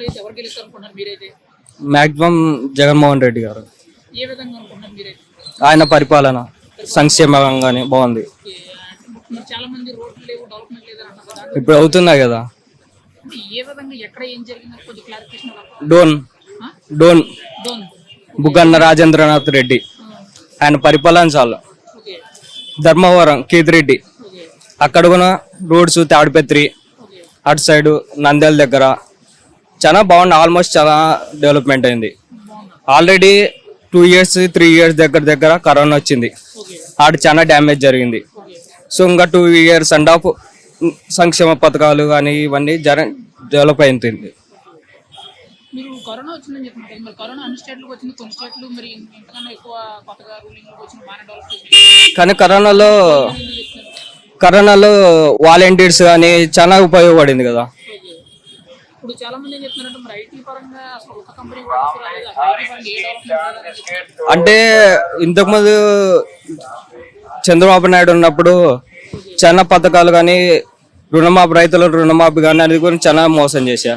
ఆంధ్రాలో అయితే ఎవరు గెలుస్తారు అనుకుంటున్నారు మీరైతే? మ్యాక్సిమం జగన్మోహన్ రెడ్డి గారు. ఏ విధంగా అనుకుంటున్నారు మీరైతే? ఆయన పరిపాలన సంక్షేమంగానే బాగుంది. ఓకే, మరి చాలా మంది రోడ్లు లేవు డెవలప్మెంట్ లేదు అని అంటారు కదా. ఇప్పుడు అవుతున్నాయి కదా. అంటే ఏ విధంగా ఎక్కడ ఏం జరిగిందని కొంచెం క్లారిఫికేషన్ డోన్. డోన్. డోన్. బుగ్గన్న రాజేంద్రనాథ్ రెడ్డి. ఆయన పరిపాలన చాలు. ఓకే. ధర్మవరం కేతిరెడ్డి. ఓకే. అక్కడ కూడా రోడ్స్ తాడిపత్రి. అటు సైడ్ నంద్యాల దగ్గర చాలా బాగుంది ఆల్మోస్ట్ చాలా డెవలప్మెంట్ అయింది. Already two years three years దగ్గర దగ్గర కరోనా వచ్చింది. ఆడ చాలా డ్యామేజ్ జరిగింది. సో ఇంకా టూ ఇయర్స్ అండ్ హాఫ్ సంక్షేమ పథకాలు కానీ ఇవన్నీ జర డెవలప్ అయింది. మీరు కరోనా వచ్చిందని చెప్తున్నారు కదా, మరి కరోనా అన్ని స్టేట్లకు వచ్చింది కొన్ని స్టేట్లు మరి ఇంతకన్నా ఎక్కువ కొత్తగా రూలింగ్లోకి వచ్చిన బాగానే డెవలప్ చేసింది కానీ కరోనాలో కరోనాలో వాలంటీర్స్ కానీ చాలా ఉపయోగపడింది కదా. ఇప్పుడు చాలా మంది ఏం చెప్తున్నారంటే మరి ఐటీ పరంగా అసలు ఒక కంపెనీ కూడా తీసుకురాలేదు. అసలు ఐటీ పరంగా ఏ డెవలప్మెంట్ అంటే ఇంతకుముందు చంద్రబాబు నాయుడు ఉన్నప్పుడు చాలా పథకాలు కానీ రుణమాఫీ రైతుల రుణమాఫీ కానీ అనేది కూడా చాలా మోసం చేశా.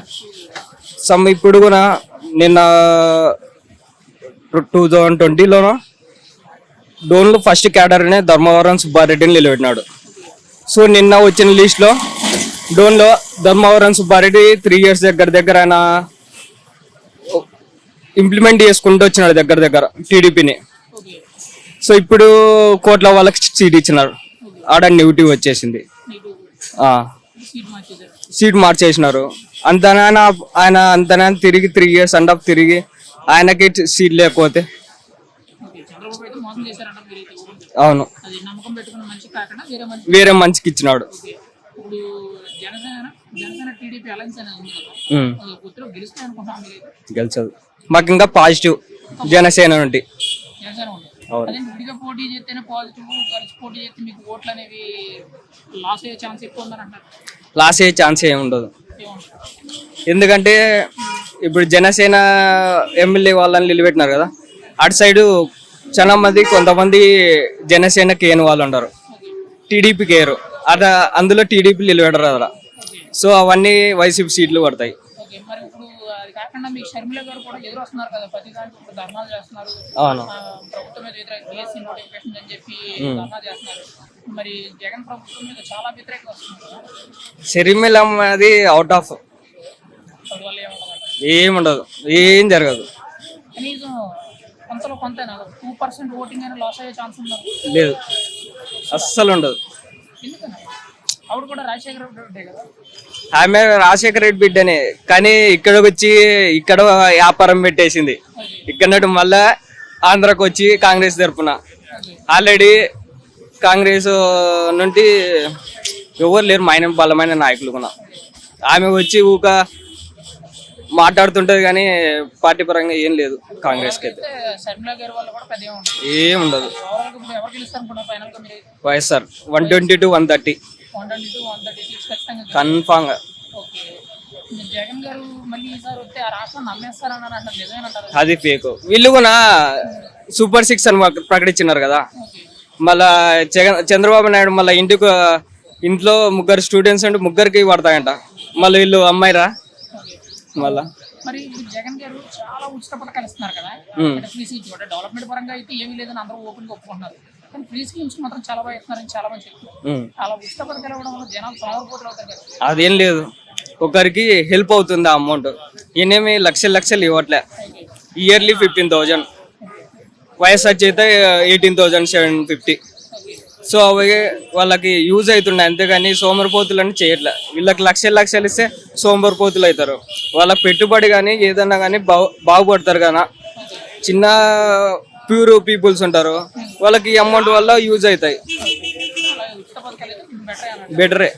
సమ్ ఇప్పుడు కూడా నిన్న టూ థౌజండ్ ట్వంటీలోనో డోన్లు ఫస్ట్ క్యాడర్నే ధర్మవరం సుబ్బారెడ్డిని నిలబెట్టినాడు. సో నిన్న వచ్చిన లిస్ట్లో డోన్లో ధర్మవరం సుబ్బారెడ్డి త్రీ ఇయర్స్ దగ్గర దగ్గర ఆయన ఇంప్లిమెంట్ చేసుకుంటూ వచ్చినాడు దగ్గర దగ్గర టీడీపీని సో ఇప్పుడు కోట్ల వాళ్ళకి సీట్ ఇచ్చినారు. ఆడ నెగిటివ్ వచ్చేసింది. సీట్ మార్చేసినారు. అంతనా ఆయన అంతనా తిరిగి త్రీ ఇయర్స్ అండ్ హాఫ్ తిరిగి ఆయనకి సీట్ లేకపోతే. అవును. వేరే మంచికి ఇచ్చినాడు. ఇప్పుడు జనసేన జనసేన టీడీపీ అలయన్స్ అనేది ఉంది కదా. గుర్తులో గెలుస్తాయి అనుకుంటున్నాం మీరైతే గెలిచదు మాకు ఇంకా పాజిటివ్ జనసేన నుండి. జనసేన ఉంది అవును. అదే విడిగా పోటీ చేస్తేనే పాజిటివ్ కలిసి పోటీ చేస్తే మీకు ఓట్లు అనేవి లాస్ అయ్యే ఛాన్స్ ఎక్కువ ఉందని అంటారు లాస్ అయ్యే ఛాన్స్ ఏమి ఉండదు. ఎందుకంటే ఇప్పుడు జనసేన ఎమ్మెల్యే వాళ్ళని నిలబెట్టినారు కదా అటు సైడు చాలా మంది కొంతమంది జనసేన కేని వాళ్ళు ఉంటారు టీడీపీ కేరు అట అందులో టీడీపీ నిలబెడరు అలా సో అవన్నీ వైసీపీ సీట్లు పడతాయి. అవును. షర్మిలం అది అవుట్ ఆఫ్ ఏముండదు ఏం జరగదు. లేదు. అస్సలు ఉండదు. ఆమె రాజశేఖర రెడ్డి బిడ్డనే. కానీ ఇక్కడికి వచ్చి ఇక్కడ వ్యాపారం పెట్టేసింది. ఇక్కడ మళ్ళా ఆంధ్రాకి వచ్చి కాంగ్రెస్ తరఫున ఆల్రెడీ కాంగ్రెస్ నుండి ఎవరు లేరు మైన బలమైన నాయకులు కూడా. ఆమె వచ్చి ఊక మాట్లాడుతుంటది కానీ పార్టీ పరంగా ఏం లేదు కాంగ్రెస్కి అయితే. అయితే ఏం ఉండదు. గా YSR one twenty to one thirty. అంటారు. నిజమేనంటారు అది ఫేక్ వీళ్ళు కూడా సూపర్ సిక్స్ అని ప్రక- ప్రకటించినారు కదా. మళ్ళా చంద్రబాబు నాయుడు మళ్ళీ ఇంటికి ఇంట్లో ముగ్గురు స్టూడెంట్స్ అంటే ముగ్గురికి పడతాయంట మళ్ళీ వీళ్ళు అమ్మాయిరా? మళ్ళా? మరి జగన్ గారు చాలా ఉచిత పథకాలు ఇస్తున్నారు కదా కూడా డెవలప్మెంట్ పరంగా అయితే ఏమీ లేదని అందరూ ఓపెన్గా ఒప్పుకుంటున్నారు. కానీ ఫ్రీ స్కీమ్స్ మాత్రం చాలా బాగా ఇస్తున్నారని చాలా మంది చెప్తున్నారు. ఉమ్. అలా ఉచిత పథకాలు ఇవ్వడం వల్ల జనాలు సోమరిపోతులు అవుతారు కదా. అదేం లేదు. ఒకరికి హెల్ప్ అవుతుంది ఆ అమౌంట్ ఈయనేమి లక్షలు లక్షలు ఇవ్వట్లే. ఇయర్లీ ఫిఫ్టీన్ థౌజండ్ వైఎస్ఆర్ చేతే eighteen thousand seven fifty so అవి వాళ్ళకి యూజ్ అవుతుండే అంతేగాని సోమరిపోతులు అని చేయట్లే. వీళ్ళకి లక్షలు లక్షలు ఇస్తే సోమరిపోతులు అవుతారు. వాళ్ళ పెట్టుబడి కానీ ఏదన్నా కానీ బాగు బాగుపడతారు కానీ చిన్న ప్యూర్ పీపుల్స్ ఉంటారు. వాళ్ళకి అమౌంట్ వల్ల యూజ్ అవుతాయి. బెటరే